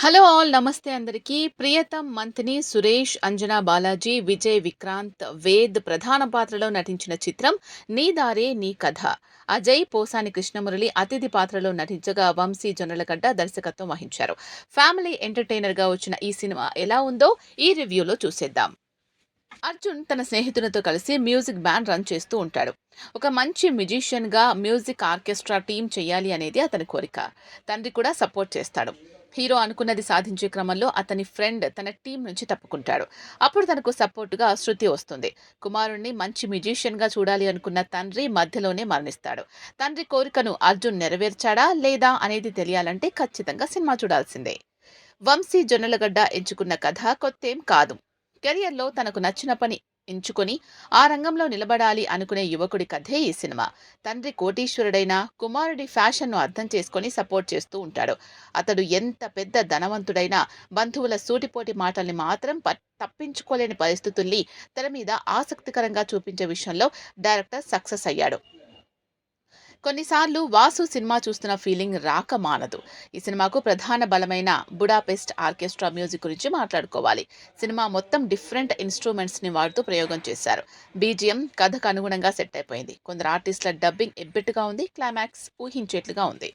Hello all నమస్తే అందరికీ. ప్రియతం మంత్ని సురేష్ అంజనా బాలాజీ విజయ్ విక్రాంత్ వేద్ ప్రధాన పాత్రలో నటించిన చిత్రం నీ దారే నీ కథ. అజయ్ పోసాని కృష్ణమురళి అతిథి పాత్రలో నటించగా వంశీ జొన్నలగడ్డ దర్శకత్వం వహించారు. ఫ్యామిలీ ఎంటర్టైనర్గా వచ్చిన ఈ సినిమా ఎలా ఉందో ఈ రివ్యూలో చూసేద్దాం. అర్జున్ తన స్నేహితులతో కలిసి మ్యూజిక్ బ్యాండ్ రన్ చేస్తూ ఉంటాడు. ఒక మంచి మ్యూజిషియన్గా మ్యూజిక్ ఆర్కెస్ట్రా టీం చేయాలి అనేది అతని కోరిక. తండ్రి కూడా సపోర్ట్ చేస్తాడు. హీరో అనుకున్నది సాధించే క్రమంలో అతని ఫ్రెండ్ తన టీం నుంచి తప్పుకుంటాడు. అప్పుడు తనకు సపోర్టుగా శృతి వస్తుంది. కుమారుణ్ణి మంచి మ్యూజిషియన్గా చూడాలి అనుకున్న తండ్రి మధ్యలోనే మరణిస్తాడు. తండ్రి కోరికను అర్జున్ నెరవేర్చాడా లేదా అనేది తెలియాలంటే ఖచ్చితంగా సినిమా చూడాల్సిందే. వంశీ జొన్నలగడ్డ ఎంచుకున్న కథ కొత్తేం కాదు. కెరియర్లో తనకు నచ్చిన పని ఎంచుకొని ఆ రంగంలో నిలబడాలి అనుకునే యువకుడి కథే ఈ సినిమా. తండ్రి కోటీశ్వరుడైన కుమారుడి ఫ్యాషన్ను అర్థం చేసుకొని సపోర్ట్ చేస్తూ ఉంటాడు. అతడు ఎంత పెద్ద ధనవంతుడైనా బంధువుల సూటిపోటి మాటల్ని మాత్రం తప్పించుకోలేని పరిస్థితుల్ని తెర మీద ఆసక్తికరంగా చూపించే విషయంలో డైరెక్టర్ సక్సెస్ అయ్యాడు. కొన్నిసార్లు వాసు సినిమా చూస్తున్న ఫీలింగ్ రాక మానదు. ఈ సినిమాకు ప్రధాన బలమైన బుడాపెస్ట్ ఆర్కెస్ట్రా మ్యూజిక్ గురించి మాట్లాడుకోవాలి. సినిమా మొత్తం డిఫరెంట్ ఇన్స్ట్రుమెంట్స్ని వాడుతూ ప్రయోగం చేశారు. బీజిఎం కథకు అనుగుణంగా సెట్ అయిపోయింది. కొందరు ఆర్టిస్టుల డబ్బింగ్ ఎబ్బెట్టుగా ఉంది క్లైమాక్స్ ఊహించేట్లుగా ఉంది.